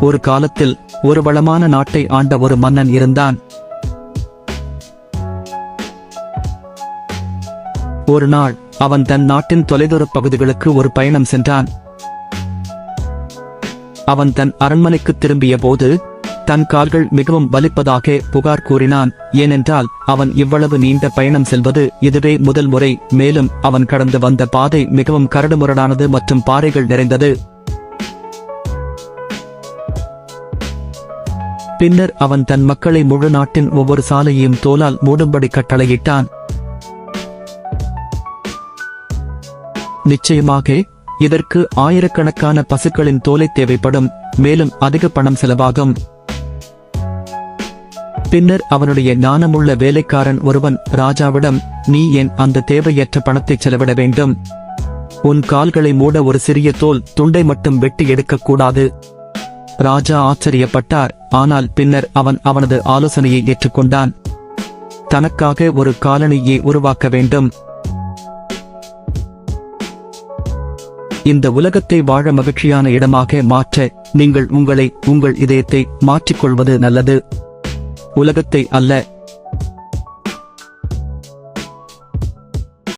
ஒரு காலத்தில் ஒரு வளமான நாட்டை ஆண்ட ஒரு மன்னன் இருந்தான். ஒரு நாள் அவன் தன் நாட்டின் தொலைதூர பகுதிகளுக்கு ஒரு பயணம் சென்றான். அவன் தன் அரண்மனைக்கு திரும்பிய போது தன் கால்கள் மிகவும் வலிப்பதாக புகார் கூறினான். ஏனென்றால் அவன் இவ்வளவு நீண்ட பயணம் செல்வது இதுவே முதல் முறை. மேலும் அவன் கடந்து வந்த பாதை மிகவும் கரடுமுரடானது மற்றும் பாறைகள் நிறைந்தது. பின்னர் அவன் தன் மக்களை முழு நாட்டின் ஒவ்வொரு சாலையையும் தோலால் மூடும்படி கட்டளையிட்டான். நிச்சயமாக இதற்கு ஆயிரக்கணக்கான பசுக்களின் தோலை தேவைப்படும் மேலும் அதிக பணம் செலவாகும். பின்னர் அவனுடைய ஞானமுள்ள வேலைக்காரன் ஒருவன் ராஜாவிடம் நீ ஏன் அந்த தேவையற்ற பணத்தை செலவிட வேண்டும்? உன் கால்களை மூட ஒரு சிறிய தோல் துண்டை மட்டும் வெட்டி எடுக்கக்கூடாது. ராஜா ஆச்சரியப்பட்டார். ஆனால் பின்னர் அவன் அவனது ஆலோசனையை ஏற்றுக்கொண்டான். தனக்காக ஒரு காலனியை உருவாக்க வேண்டும். இந்த உலகத்தை வாழ மகிழ்ச்சியான இடமாக மாற்ற நீங்கள் உங்களை உங்கள் இதயத்தை மாற்றிக்கொள்வது நல்லது. உலகத்தை அல்ல